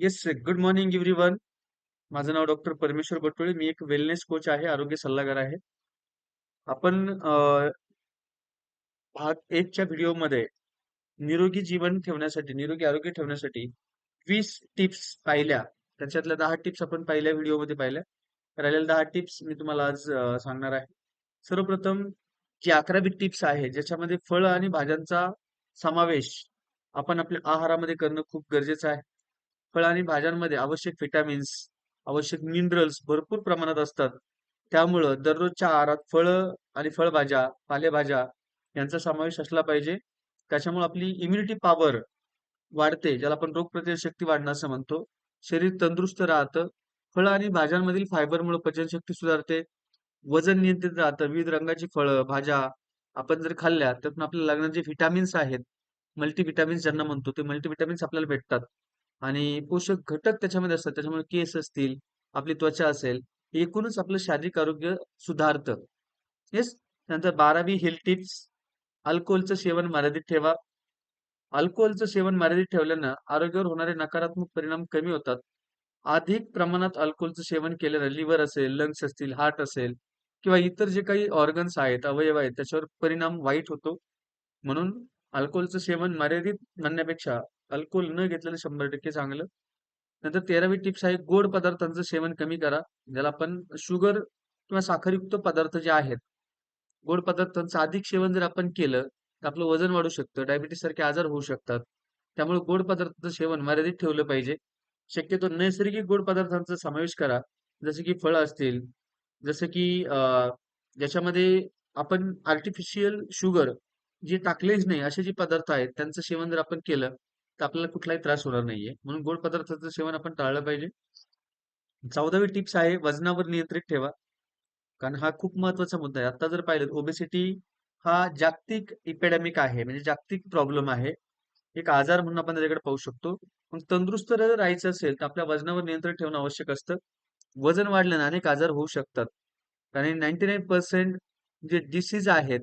Yes good morning everyone माझं नाव doctor परमेश्वर बटोळे. मी एक वेलनेस कोच आहे आरोग्य सल्लागार आहे. आपण भाग एकच्या व्हिडिओमध्ये निरोगी जीवन ठेवण्यासाठी निरोगी आरोग्य ठेवण्यासाठी वीस टिप्स पाहिल्या. त्याच्यातल्या दहा टिप्स आपण पहिल्या व्हिडिओमध्ये पाहिल्या. राहिलेल्या दहा टिप्स मी तुम्हाला आज सांगणार आहे. सर्वप्रथम जी अकरावी टिप्स आहे ज्याच्यामध्ये फळ आणि भाज्यांचा समावेश आपण आपल्या आहारामध्ये करणं खूप गरजेचं आहे. फळ आणि भाज्यांमध्ये आवश्यक व्हिटॅमिन्स आवश्यक मिनरल्स भरपूर प्रमाणात असतात. त्यामुळं दररोजच्या आहारात फळं आणि फळभाज्या पालेभाज्या यांचा समावेश असला पाहिजे. त्याच्यामुळे आपली इम्युनिटी पॉवर वाढते ज्याला आपण रोगप्रतिकारक शक्ती वाढणं असं म्हणतो. शरीर तंदुरुस्त राहतं. फळं आणि भाज्यांमधील फायबरमुळे पचनशक्ती सुधारते. वजन नियंत्रित राहतं. विविध रंगाची फळं भाज्या आपण जर खाल्ल्या त्यातून आपल्याला लागणारे जे व्हिटॅमिन्स आहेत मल्टीव्हिटॅमिन्स ज्यांना म्हणतो ते मल्टीव्हिटॅमिन्स आपल्याला भेटतात. आणि पोषक घटक त्याच्यामध्ये असतात. त्याच्यामुळे केस असतील आपली त्वचा असेल एकूणच आपलं शारीरिक आरोग्य सुधारतं. येस त्यानंतर बारावी हेल्थ टिप्स अल्कोहोलचं सेवन मर्यादित ठेवा. अल्कोहोलचं सेवन मर्यादित ठेवल्यानं आरोग्यावर होणारे नकारात्मक परिणाम कमी होतात. अधिक प्रमाणात अल्कोहोलचं सेवन केल्यानं लिव्हर असेल लंग्स असतील हार्ट असेल किंवा इतर जे काही ऑर्गन्स आहेत अवयव आहेत त्याच्यावर परिणाम वाईट होतो. म्हणून अल्कोहोलचं सेवन मर्यादित म्हणण्यापेक्षा अल्कोहोल न घेतलेलं शंभर टक्के चांगलं. नंतर तेरावी टिप्स आहे गोड पदार्थांचं सेवन कमी करा. ज्याला आपण शुगर किंवा साखरयुक्त पदार्थ जे आहेत गोड पदार्थांचं अधिक सेवन जर आपण केलं तर आपलं वजन वाढू शकतं डायबिटीस सारखे आजार होऊ शकतात. त्यामुळे गोड पदार्थांचं सेवन मर्यादित ठेवलं पाहिजे. शक्यतो नैसर्गिक गोड पदार्थांचा समावेश करा. जसे की फळं असतील जसं की ज्याच्यामध्ये आपण आर्टिफिशियल शुगर जे टाकलेच नाही असे जे पदार्थ आहेत त्यांचं सेवन जर आपण केलं तर आपल्याला कुठलाही त्रास होणार नाहीये. म्हणून गोड पदार्थाचं सेवन आपण टाळलं पाहिजे. चौदावी टिप्स आहे वजनावर नियंत्रित ठेवा. कारण हा खूप महत्त्वाचा मुद्दा आहे. आता जर पाहिलं ओबेसिटी हा जागतिक इपेडेमिक आहे. म्हणजे जागतिक प्रॉब्लेम आहे. एक आजार म्हणून आपण त्याच्याकडे पाहू शकतो. मग तंदुरुस्त जर राहायचं असेल तर आपल्या वजनावर नियंत्रण ठेवणं आवश्यक असतं. वजन वाढल्याने अनेक आजार होऊ शकतात. कारण नाईन्टी नाईन पर्सेंट जे डिसीज आहेत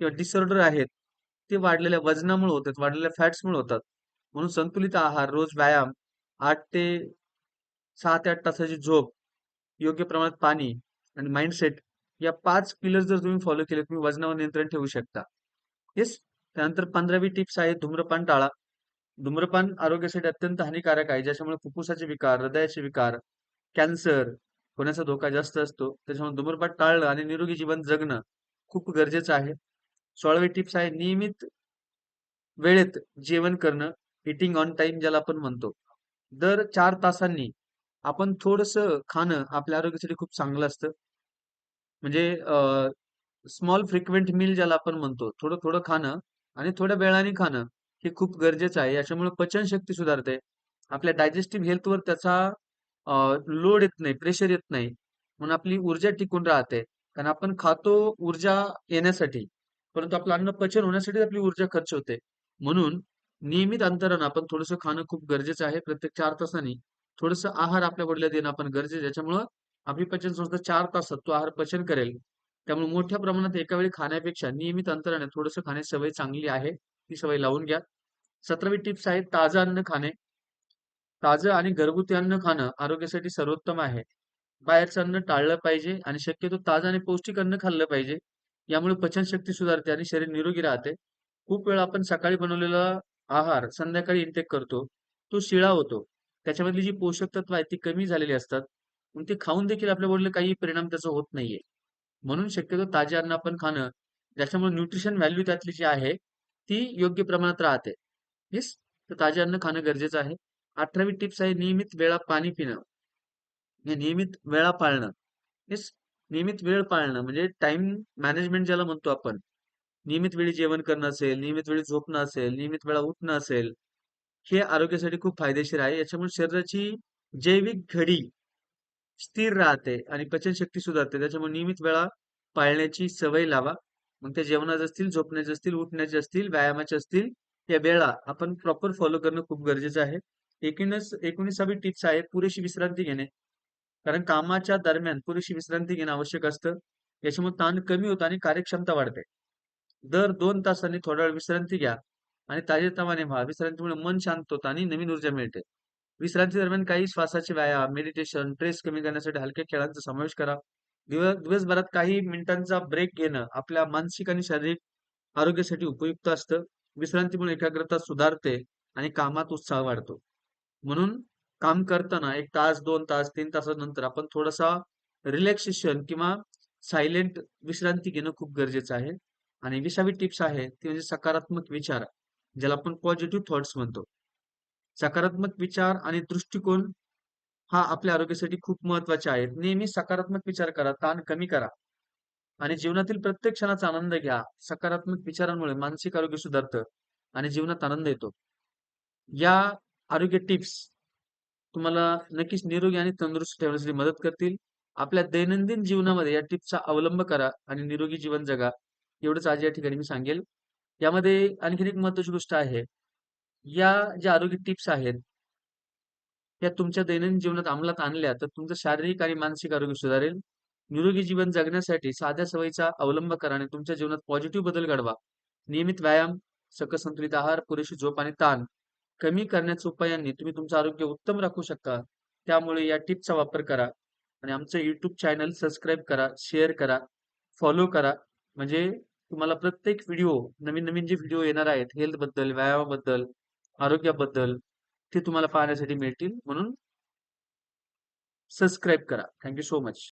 किंवा डिसऑर्डर आहेत ते वाढलेल्या वजनामुळे होतात वाढलेल्या फॅट्समुळे होतात. म्हणून संतुलित आहार रोज व्यायाम आठ ते सहा ते आठ तासाची झोप योग्य प्रमाणात पाणी आणि माइंडसेट या पाच पिलर्स जर तुम्ही फॉलो केले तुम्ही वजनावर नियंत्रण ठेवू शकता. येस त्यानंतर पंधरावी टिप्स आहे धूम्रपान टाळा. धूम्रपान आरोग्यासाठी अत्यंत हानिकारक आहे ज्याच्यामुळे फुफ्फुसाचे विकार हृदयाचे विकार कॅन्सर होण्याचा धोका जास्त असतो. त्याच्यामुळे धूम्रपान टाळणं आणि निरोगी जीवन जगणं खूप गरजेचं आहे. सोळावी टिप्स आहे नियमित वेळेत जेवण करणं. इटिंग ऑन टाइम ज्याला आपण म्हणतो. दर चार तासांनी आपण थोडस खाणं आपल्या आरोग्यासाठी खूप चांगलं असतं. म्हणजे स्मॉल फ्रिक्वेंट मील ज्याला आपण म्हणतो थोडं थोडं खाणं आणि थोड्या वेळाने खाणं हे खूप गरजेचं आहे. याच्यामुळे पचनशक्ती सुधारते. आपल्या डायजेस्टिव्ह हेल्थवर त्याचा लोड येत नाही प्रेशर येत नाही. म्हणून आपली ऊर्जा टिकून राहते. कारण आपण खातो ऊर्जा येण्यासाठी परंतु आपलं अन्न पचन होण्यासाठी आपली ऊर्जा खर्च होते. म्हणून नियमित अंतरानं आपण थोडस खाणं खूप गरजेचं आहे. प्रत्येक चार तासांनी थोडस आहार आपल्या वडिला देणं आपण गरजेचं ज्याच्यामुळं आपली पचन संस्था चार तासात तो आहार पचन करेल. त्यामुळे मोठ्या प्रमाणात एका वेळी खाण्यापेक्षा नियमित अंतराने थोडस खाण्याची सवय चांगली आहे. ती सवय लावून घ्या. सतरावी टिप्स आहे ताजं अन्न खाणे. ताजं आणि घरगुती अन्न खाणं आरोग्यासाठी सर्वोत्तम आहे. बाहेरचं अन्न टाळलं पाहिजे आणि शक्यतो ताजं आणि पौष्टिक अन्न खाल्लं पाहिजे. यामुळे पचनशक्ती सुधारते आणि शरीर निरोगी राहते. खूप वेळा आपण सकाळी बनवलेला आहार संध्याकाळी इंटेक करतो तो शिळा होतो. त्याच्यामधली जी पोषक तत्व आहेत ती कमी झालेली असतात. मग ते खाऊन देखील आपल्या बॉडीला काही परिणाम त्याचा होत नाहीये. म्हणून शक्यतो ताजे अन्न आपण खाणं ज्याच्यामुळे न्यूट्रिशन व्हॅल्यू त्यातली जी आहे ती योग्य प्रमाणात राहते. येस तर ताजे अन्न खाणं गरजेचं आहे. अठरावी टिप्स आहे नियमित वेळा पाणी पिणं. नियमित वेळा पाळणं. येस नियमित वेळ पाळणं म्हणजे टाइम मॅनेजमेंट ज्याला म्हणतो आपण नियमित वेळी जेवण करणं असेल नियमित वेळी झोपणं असेल नियमित वेळा उठणं असेल हे आरोग्यासाठी खूप फायदेशीर आहे. याच्यामुळे शरीराची जैविक घडी स्थिर राहते आणि पचनशक्ती सुधारते. त्याच्यामुळे नियमित वेळा पाळण्याची सवय लावा. मग त्या जेवणाचे असतील झोपण्याचे असतील उठण्याचे असतील व्यायामाचे असतील या वेळा आपण प्रॉपर फॉलो करणं खूप गरजेचं आहे. एकूणच एकोणीसावी टिप्स आहे पुरेशी विश्रांती घेणे. कारण कामाच्या दरम्यान पुरेशी विश्रांती घेणं आवश्यक असतं. याच्यामुळे ताण कमी होतं आणि कार्यक्षमता वाढते. दर दोन तासांनी थोडा वेळ विश्रांती घ्या आणि ताजेतवाने व्हा विश्रांतीमुळे मन शांत होतं आणि नवीन ऊर्जा मिळते विश्रांती दरम्यान काही श्वासाचे व्यायाम, मेडिटेशन, स्ट्रेस कमी करण्यासाठी हलक्या खेळांचा समावेश करा. दिवस दिवसभरात काही मिनिटांचा ब्रेक घेणं आपल्या मानसिक आणि शारीरिक आरोग्यासाठी उपयुक्त असतं. विश्रांतीमुळे एकाग्रता सुधारते आणि कामात उत्साह वाढतो. म्हणून काम करताना एक तास, दोन तास, तीन तासानंतर आपण थोडासा रिलॅक्सेशन किंवा सायलेंट विश्रांती घेणं खूप गरजेचं आहे. आणि 20वी टिप्स आहे ती म्हणजे सकारात्मक विचार, ज्याला आपण पॉझिटिव्ह थॉट्स म्हणतो. सकारात्मक विचार आणि दृष्टिकोन हा आपल्या आरोग्यासाठी खूप महत्त्वाचे आहेत. नेहमी सकारात्मक विचार करा, ताण कमी करा आणि जीवनातील प्रत्येक क्षणाचा आनंद घ्या. सकारात्मक विचारांमुळे मानसिक आरोग्य सुधारतं आणि जीवनात आनंद येतो. या आरोग्य टिप्स तुम्हाला नक्कीच निरोगी आणि तंदुरुस्त ठेवण्यासाठी मदत करतील. आपल्या दैनंदिन जीवनामध्ये या टिप्सचा अवलंब करा आणि निरोगी जीवन जगा. एवढंच आज या ठिकाणी मी सांगेल. यामध्ये आणखीन एक महत्वाची गोष्ट आहे. या ज्या आरोग्य टिप्स आहेत या तुमच्या दैनंदिन जीवनात अंमलात आणल्या तर तुमचं शारीरिक आणि मानसिक आरोग्य सुधारेल. निरोगी जीवन जगण्यासाठी साध्या सवयीचा अवलंब करा आणि तुमच्या जीवनात पॉझिटिव्ह बदल घडवा. नियमित व्यायाम, सकस संतुलित आहार, पुरेशी झोप आणि ताण कमी करण्याच्या उपायांनी तुम्ही तुमचं आरोग्य उत्तम राखू शकता. त्यामुळे या टिपचा वापर करा आणि आमचं YouTube चॅनल सबस्क्राईब करा, शेअर करा, फॉलो करा. म्हणजे तुम्हाला प्रत्येक व्हिडिओ नवीन-नवीन जे व्हिडिओ येणार आहेत हेल्थबद्दल व्यायामाबद्दल, आरोग्याबद्दल ते तुम्हाला पाहण्यासाठी मिळतील. म्हणून सबस्क्राईब करा. Thank you so much.